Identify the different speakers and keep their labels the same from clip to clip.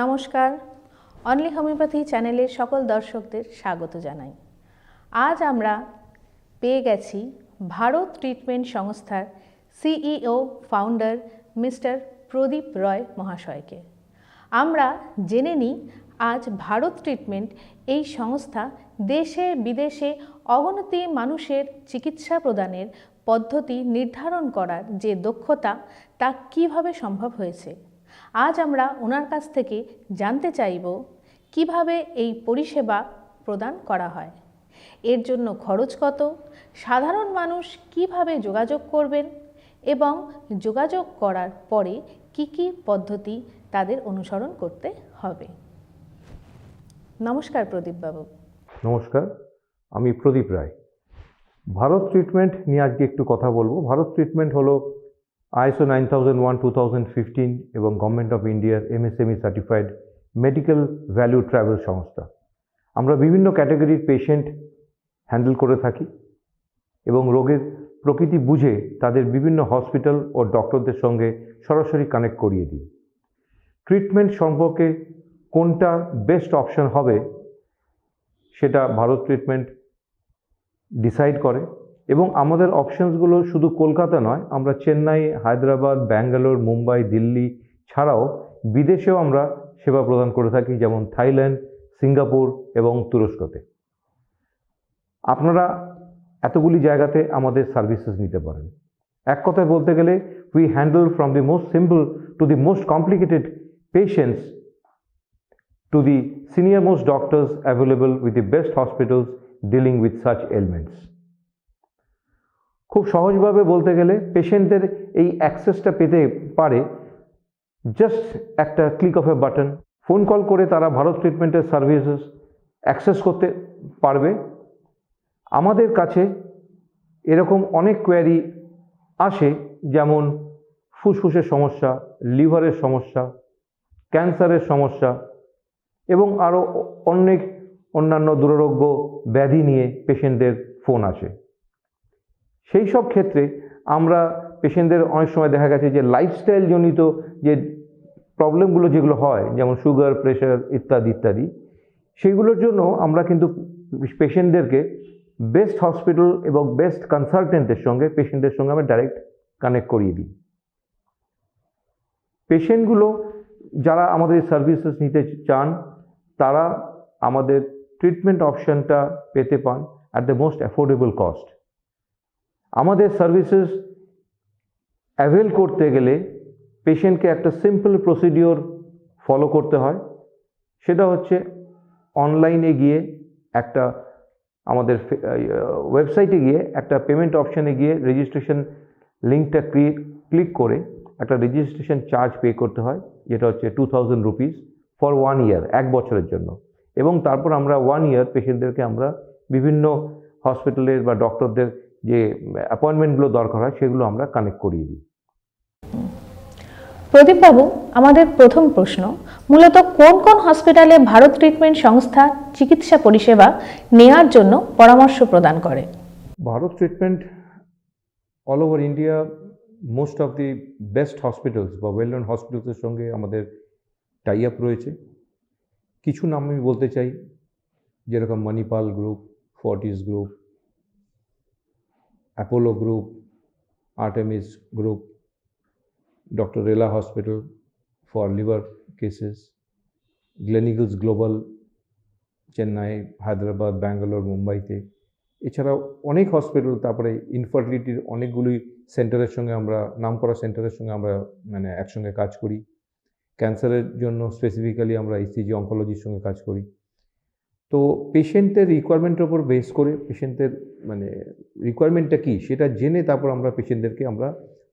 Speaker 1: নমস্কার। Only homeopathy চ্যানেলের সকল দর্শকদের স্বাগত জানাই। আজ আমরা পেয়ে গেছি ভারত ট্রিটমেন্ট সংস্থার CEO founder mister Pradip Roy মহাশয়কে। আমরা জেনে নিই আজ ভারত ট্রিটমেন্ট এই সংস্থা দেশে বিদেশে অগণতি মানুষের চিকিৎসা প্রদানের পদ্ধতি নির্ধারণ করার যে দক্ষতা তা কীভাবে সম্ভব হয়েছে আজ আমরা ওনার কাছ থেকে জানতে চাইব কীভাবে এই পরিষেবা প্রদান করা হয়। এর জন্য খরচ কত? সাধারণ মানুষ কীভাবে যোগাযোগ করবেন? এবং যোগাযোগ করার পরে কি কি পদ্ধতি তাদের অনুসরণ করতে হবে? নমস্কার প্রদীপবাবু।
Speaker 2: নমস্কার, আমি প্রদীপ রায়। ভারত ট্রিটমেন্ট নিয়ে আজকে একটু কথা বলব। ভারত ট্রিটমেন্ট হলো ISO nine thousand one, two thousand fifteen এবং গভর্নমেন্ট অফ ইন্ডিয়ার MSME certified medical value travel সংস্থা। আমরা বিভিন্ন ক্যাটাগরির পেশেন্ট হ্যান্ডেল করে থাকি এবং রোগের প্রকৃতি বুঝে তাদের বিভিন্ন হসপিটাল ও ডক্টরদের সঙ্গে সরাসরি কানেক্ট করিয়ে দিই। ট্রিটমেন্ট সম্পর্কে কোনটা বেস্ট অপশন হবে, সেটা ভারত ট্রিটমেন্ট ডিসাইড করে। এবং আমাদের অপশনসগুলো শুধু কলকাতা নয়, আমরা চেন্নাই, হায়দ্রাবাদ, ব্যাঙ্গালোর, মুম্বাই, দিল্লি ছাড়াও বিদেশেও আমরা সেবা প্রদান করে থাকি, যেমন থাইল্যান্ড, সিঙ্গাপুর এবং তুরস্কতে আপনারা এতগুলি জায়গাতে আমাদের সার্ভিসেস নিতে পারেন এক কথায় বলতে গেলে we handle from the most simple to the most complicated patients to the senior most doctors available with the best hospitals dealing with such ailments. খুব সহজভাবে বলতে গেলে পেশেন্টদের এই অ্যাক্সেসটা পেতে পারে। জাস্ট একটা click of a button, phone call করে তারা ভারত ট্রিটমেন্টের সার্ভিসেস অ্যাক্সেস করতে পারবে। আমাদের কাছে এরকম অনেক কোয়ারি আসে, যেমন ফুসফুসের সমস্যা, লিভারের সমস্যা, ক্যান্সারের সমস্যা এবং আরও অনেক অন্যান্য দুরারোগ্য ব্যাধি নিয়ে পেশেন্টদের ফোন আসে। সেই সব ক্ষেত্রে আমরা পেশেন্টদের অনেক সময় দেখা গেছে যে লাইফস্টাইল জনিত যে প্রবলেমগুলো যেগুলো হয়, যেমন সুগার প্রেশার ইত্যাদি ইত্যাদি সেইগুলোর জন্য আমরা কিন্তু পেশেন্টদেরকে বেস্ট হসপিটাল এবং বেস্ট কনসালটেন্টের সঙ্গে, পেশেন্টদের সঙ্গে আমরা ডাইরেক্ট কানেক্ট করিয়ে দিই। পেশেন্টগুলো যারা আমাদের সার্ভিসেস নিতে চান, তারা আমাদের ট্রিটমেন্ট অপশানটা পেতে পান at the most affordable cost আমাদের সার্ভিসেস অ্যাভেল করতে গেলে পেশেন্টকে একটা সিম্পল প্রসিডিওর ফলো করতে হয়। সেটা হচ্ছে অনলাইনে গিয়ে একটা আমাদের ওয়েবসাইটে গিয়ে একটা পেমেন্ট অপশানে গিয়ে রেজিস্ট্রেশন লিঙ্কটা ক্লিক করে একটা রেজিস্ট্রেশন চার্জ পে করতে হয়, যেটা হচ্ছে two thousand rupees for one year এক বছরের জন্য। এবং তারপর আমরা ওয়ান ইয়ার পেশেন্টদেরকে আমরা বিভিন্ন হসপিটালের বা ডক্টরদের যে অ্যাপয়েন্টমেন্টগুলো দরকার হয় সেগুলো আমরা কানেক্ট করিয়ে দিই।
Speaker 1: প্রদীপবাবু আমাদের প্রথম প্রশ্ন মূলত কোন কোন হসপিটালে ভারত ট্রিটমেন্ট সংস্থা চিকিৎসা পরিষেবা নেয়ার জন্য পরামর্শ প্রদান করে?
Speaker 2: Bharat treatment all over India most of the best hospitals বা ওয়েল নন হসপিটালসের সঙ্গে আমাদের টাই আপ রয়েছে। কিছু নাম আমি বলতে চাই যেরকম Manipal group Fortis group Apollo group Artemis group doctor Rela hospital for liver cases Gleneagles Global Chennai Hyderabad Bangalore মুম্বাইতে এছাড়াও অনেক হসপিটাল তারপরে ইনফার্টিলিটির অনেকগুলি সেন্টারের সঙ্গে আমরা নাম করা সেন্টারের সঙ্গে আমরা মানে একসঙ্গে কাজ করি। ক্যান্সারের জন্য স্পেসিফিক্যালি আমরা ইসিজি অঙ্কোলজির সঙ্গে কাজ করি। তো পেশেন্টের রিকোয়ারমেন্টের ওপর বেস করে পেশেন্টের মানে রিকোয়ারমেন্টটা কী? সেটা জেনে তারপর আমরা পেশেন্টদেরকে আমরা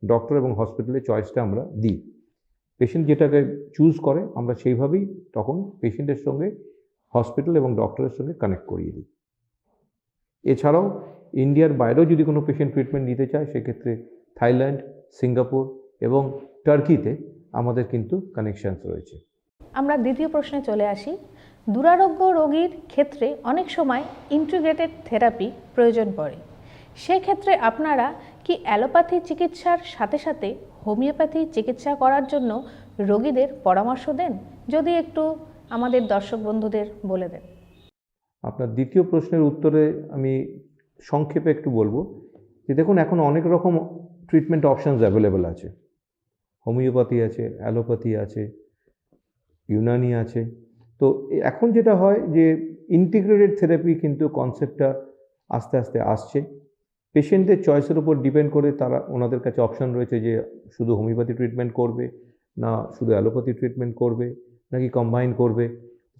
Speaker 2: ডক্টর এবং হসপিটালের চয়েসটা আমরা দিই। পেশেন্ট যেটাকে চুজ করে, আমরা সেইভাবেই তখন পেশেন্টের সঙ্গে হসপিটাল এবং ডক্টরের সঙ্গে কানেক্ট করিয়ে দিই। এছাড়াও ইন্ডিয়ার বাইরেও যদি কোনো পেশেন্ট ট্রিটমেন্ট নিতে চায়, সেক্ষেত্রে থাইল্যান্ড, সিঙ্গাপুর এবং টার্কিতে আমাদের কিন্তু কানেকশানস রয়েছে।
Speaker 1: আমরা দ্বিতীয় প্রশ্নে চলে আসি। দুরারোগ্য রোগীর ক্ষেত্রে অনেক সময় ইন্টিগ্রেটেড থেরাপি প্রয়োজন পড়ে। সেক্ষেত্রে আপনারা কি অ্যালোপ্যাথি চিকিৎসার সাথে সাথে হোমিওপ্যাথি চিকিৎসা করার জন্য রোগীদের পরামর্শ দেন? যদি একটু আমাদের দর্শক বন্ধুদের বলে দেন।
Speaker 2: আপনার দ্বিতীয় প্রশ্নের উত্তরে আমি সংক্ষেপে একটু বলব যে দেখুন, এখন অনেক রকম ট্রিটমেন্ট অপশানস অ্যাভেলেবেল আছে। হোমিওপ্যাথি আছে, অ্যালোপ্যাথি আছে, ইউনানি আছে তো এখন যেটা হয় যে ইন্টিগ্রেটেড থেরাপি কিন্তু কনসেপ্টটা আস্তে আস্তে আসছে। পেশেন্টদের চয়েসের উপর ডিপেন্ড করে তারা ওনাদের কাছে অপশান রয়েছে যে শুধু হোমিওপ্যাথি ট্রিটমেন্ট করবে না শুধু অ্যালোপ্যাথি ট্রিটমেন্ট করবে নাকি কম্বাইন করবে।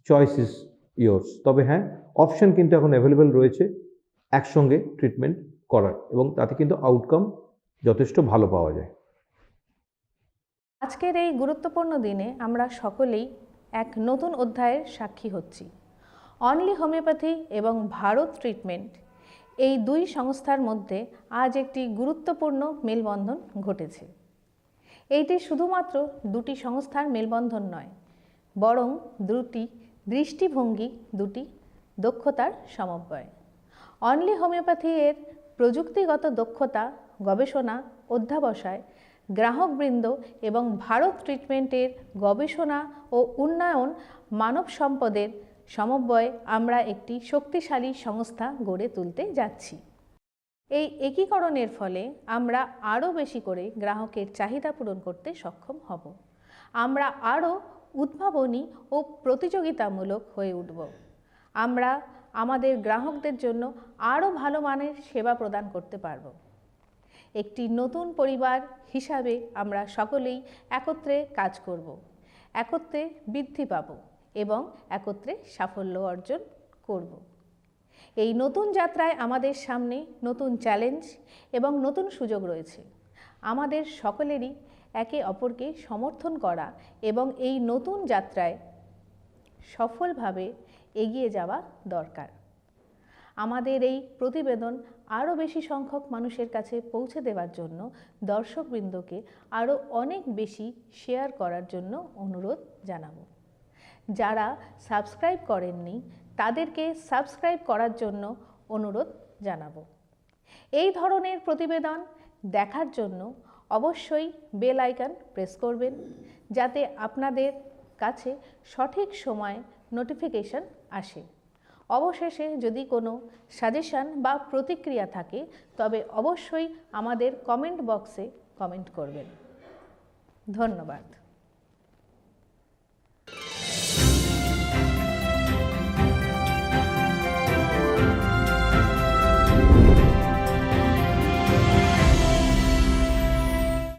Speaker 2: চয়েস ইজ ইয়োর্স তবে হ্যাঁ অপশন কিন্তু এখন অ্যাভেলেবেল রয়েছে একসঙ্গে ট্রিটমেন্ট করার এবং তাতে কিন্তু আউটকাম যথেষ্ট ভালো পাওয়া যায়।
Speaker 1: আজকের এই গুরুত্বপূর্ণ দিনে আমরা সকলেই এক নতুন অধ্যায়ের সাক্ষী হচ্ছি। অনলি হোমিওপ্যাথি এবং ভারত ট্রিটমেন্ট এই দুই সংস্থার মধ্যে আজ একটি গুরুত্বপূর্ণ মেলবন্ধন ঘটেছে। এইটি শুধুমাত্র দুটি সংস্থার মেলবন্ধন নয়, বরং দুটি দৃষ্টিভঙ্গি, দুটি দক্ষতার সমন্বয়। অনলি হোমিওপ্যাথি এর প্রযুক্তিগত দক্ষতা, গবেষণা, অধ্যাবসায় গ্রাহকবৃন্দ এবং ভারত ট্রিটমেন্টের গবেষণা ও উন্নয়ন মানব সম্পদের সমন্বয়ে আমরা একটি শক্তিশালী সংস্থা গড়ে তুলতে যাচ্ছি। এই একীকরণের ফলে আমরা আরও বেশি করে গ্রাহকের চাহিদা পূরণ করতে সক্ষম হব। আমরা আরও উদ্ভাবনী ও প্রতিযোগিতামূলক হয়ে উঠব। আমরা আমাদের গ্রাহকদের জন্য আরও ভালো মানের সেবা প্রদান করতে পারব। একটি নতুন পরিবার হিসাবে আমরা সকলেই একত্রে কাজ করব। একত্রে বৃদ্ধি পাব এবং একত্রে সাফল্য অর্জন করব। এই নতুন যাত্রায় আমাদের সামনে নতুন চ্যালেঞ্জ এবং নতুন সুযোগ রয়েছে। আমাদের সকলেরই একে অপরকে সমর্থন করা এবং এই নতুন যাত্রায় সফলভাবে এগিয়ে যাওয়া দরকার। আমাদের এই প্রতিবেদন আরও বেশি সংখ্যক মানুষের কাছে পৌঁছে দেওয়ার জন্য দর্শকবৃন্দকে আরও অনেক বেশি শেয়ার করার জন্য অনুরোধ জানাব। যারা সাবস্ক্রাইব করেননি, তাদেরকে সাবস্ক্রাইব করার জন্য অনুরোধ জানাব। এই ধরনের প্রতিবেদন দেখার জন্য অবশ্যই বেল আইকন প্রেস করবেন, যাতে আপনাদের কাছে সঠিক সময়ে নোটিফিকেশন আসে। অবশেষে যদি কোনো সাজেশান বা প্রতিক্রিয়া থাকে, তবে অবশ্যই আমাদের কমেন্ট বক্সে কমেন্ট করবেন। ধন্যবাদ।